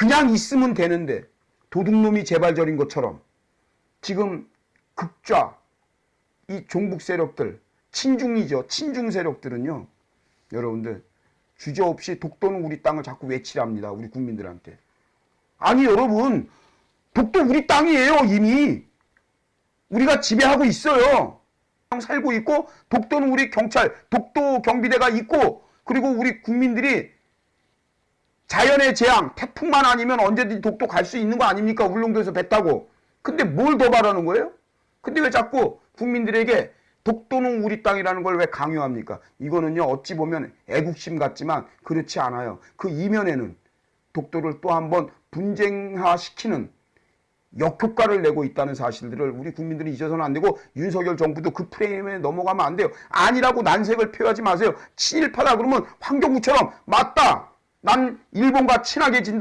그냥 있으면 되는데 도둑놈이 재발절인 것처럼 지금 극좌 이 종북 세력들 친중이죠. 친중 세력들은요. 여러분들 주저 없이 독도는 우리 땅을 자꾸 외치랍니다. 우리 국민들한테. 아니 여러분 독도 우리 땅이에요 이미. 우리가 지배하고 있어요. 살고 있고 독도는 우리 경찰, 독도 경비대가 있고 그리고 우리 국민들이 자연의 재앙, 태풍만 아니면 언제든지 독도 갈 수 있는 거 아닙니까? 울릉도에서 배 타고. 근데 뭘 더 바라는 거예요? 근데 왜 자꾸 국민들에게 독도는 우리 땅이라는 걸 왜 강요합니까? 이거는요, 어찌 보면 애국심 같지만 그렇지 않아요. 그 이면에는 독도를 또 한번 분쟁화시키는 역효과를 내고 있다는 사실들을 우리 국민들이 잊어서는 안 되고 윤석열 정부도 그 프레임에 넘어가면 안 돼요. 아니라고 난색을 표하지 마세요. 친일파다 그러면 황교구처럼 맞다. 난 일본과 친하게 진다.